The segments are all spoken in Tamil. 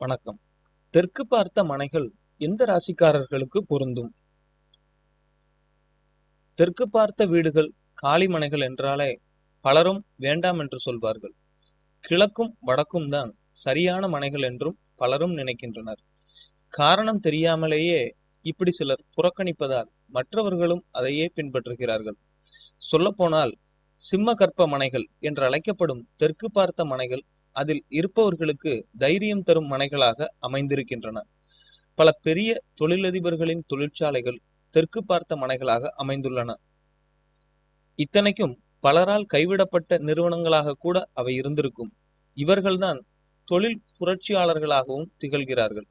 வணக்கம். தெற்கு பார்த்த மனைகள் எந்த ராசிக்காரர்களுக்கு பொருந்தும்? தெற்கு பார்த்த வீடுகள் காலி மனைகள் என்றாலே பலரும் வேண்டாம் என்று சொல்வார்கள். கிழக்கும் வடக்கும் தான் சரியான மனைகள் என்றும் பலரும் நினைக்கின்றனர். காரணம் தெரியாமலேயே இப்படி சிலர் புறக்கணிப்பதால் மற்றவர்களும் அதையே பின்பற்றுகிறார்கள். சொல்லப்போனால் சிம்ம கற்ப மனைகள் என்று அழைக்கப்படும் தெற்கு பார்த்த மனைகள் அதில் இருப்பவர்களுக்கு தைரியம் தரும் மனைகளாக அமைந்திருக்கின்றன. பல பெரிய தொழிலதிபர்களின் தொழிற்சாலைகள் தெற்கு பார்த்த மனைகளாக அமைந்துள்ளன. இத்தனைக்கும் பலரால் கைவிடப்பட்ட நிறுவனங்களாக கூட அவை இருந்திருக்கும். இவர்கள்தான் தொழில் புரட்சியாளர்களாகவும் திகழ்கிறார்கள்.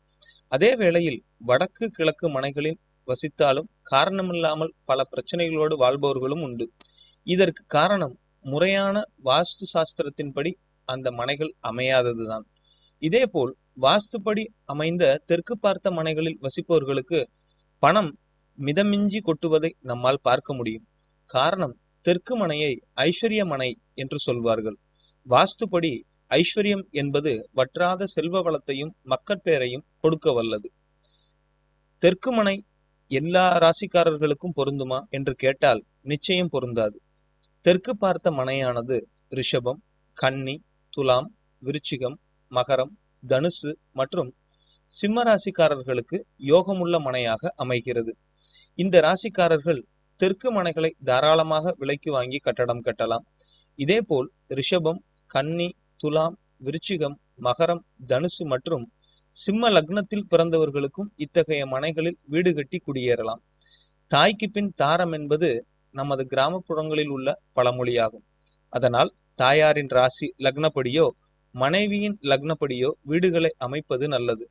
அதே வேளையில் வடக்கு கிழக்கு மனைகளில் வசித்தாலும் காரணமில்லாமல் பல பிரச்சனைகளோடு வாழ்பவர்களும் உண்டு. இதற்கு காரணம் முறையான வாஸ்து சாஸ்திரத்தின்படி அந்த மனைகள் அமையாததுதான். இதேபோல் வாஸ்துப்படி அமைந்த தெற்கு பார்த்த மனைகளில் வசிப்பவர்களுக்கு பணம் மிதமிஞ்சி கொட்டுவதை நம்மால் பார்க்க முடியும். காரணம் தெற்கு மனையை ஐஸ்வர்ய மனை என்று சொல்வார்கள். வாஸ்துப்படி ஐஸ்வர்யம் என்பது வற்றாத செல்வ வளத்தையும் மக்கட்பேரையும் கொடுக்க வல்லது. தெற்கு மனை எல்லா ராசிக்காரர்களுக்கும் பொருந்துமா என்று கேட்டால் நிச்சயம் பொருந்தாது. தெற்கு பார்த்த மனையானது ரிஷபம் கன்னி துலாம் விருச்சிகம் மகரம் தனுசு மற்றும் சிம்ம ராசிக்காரர்களுக்கு யோகமுள்ள மனையாக அமைகிறது. இந்த ராசிக்காரர்கள் தெற்கு மனைகளை தாராளமாக விலைக்கு வாங்கி கட்டடம் கட்டலாம். இதேபோல் ரிஷபம் கன்னி துலாம் விருச்சிகம் மகரம் தனுசு மற்றும் சிம்ம லக்னத்தில் பிறந்தவர்களுக்கும் இத்தகைய மனைகளில் வீடு கட்டி குடியேறலாம். தாய்க்கு பின் தாரம் என்பது நமது கிராமப்புறங்களில் உள்ள பழமொழியாகும். அதனால் தாயாரின் ராசி லக்னப்படியோ மனைவியின் லக்னப்படியோ வீடுகளை அமைப்பது நல்லது.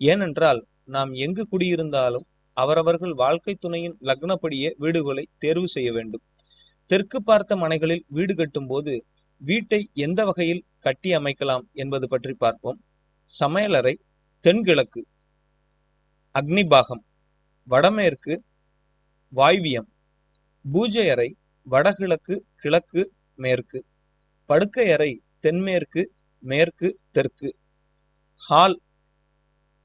ஏனென்றால் நாம் எங்கு குடியிருந்தாலும் அவரவர்கள் வாழ்க்கை துணையின் லக்னப்படியே வீடுகளை தேர்வு செய்ய வேண்டும். தெற்கு பார்த்த மனைகளில் வீடு கட்டும் போது வீட்டை எந்த வகையில் கட்டி அமைக்கலாம் என்பது பற்றி பார்ப்போம். சமையலறை தென்கிழக்கு அக்னிபாகம் வடமேற்கு வாய்வியம் பூஜை அறை வடகிழக்கு கிழக்கு மேற்கு. படுக்கை அறை தென்மேற்கு மேற்கு தெற்கு. ஹால்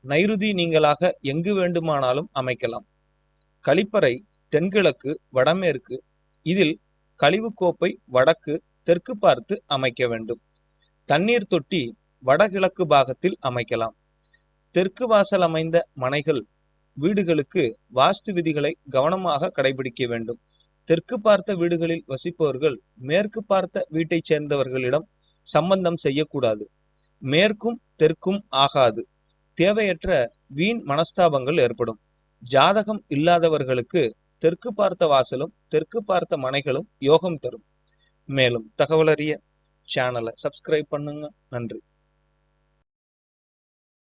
நைருதி நீங்களாக எங்கு வேண்டுமானாலும் அமைக்கலாம். கழிப்பறை தென்கிழக்கு வடமேற்கு. இதில் கழிவுக்கோப்பை வடக்கு தெற்கு பார்த்து அமைக்க வேண்டும். தண்ணீர் தொட்டி வடகிழக்கு பாகத்தில் அமைக்கலாம். தெற்கு வாசல் அமைந்த மனைகள் வீடுகளுக்கு வாஸ்து விதிகளை கவனமாக கடைபிடிக்க வேண்டும். தெற்கு பார்த்த வீடுகளில் வசிப்பவர்கள் மேற்கு பார்த்த வீட்டைச் சேர்ந்தவர்களிடம் சம்பந்தம் செய்யக்கூடாது. மேற்கும் தெற்கும் ஆகாது. தேவையற்ற வீண் மனஸ்தாபங்கள் ஏற்படும். ஜாதகம் இல்லாதவர்களுக்கு தெற்கு பார்த்த வாசலும் தெற்கு பார்த்த மனைகளும் யோகம் தரும். மேலும் தகவல் அறிய சேனலை சப்ஸ்கிரைப் பண்ணுங்க. நன்றி.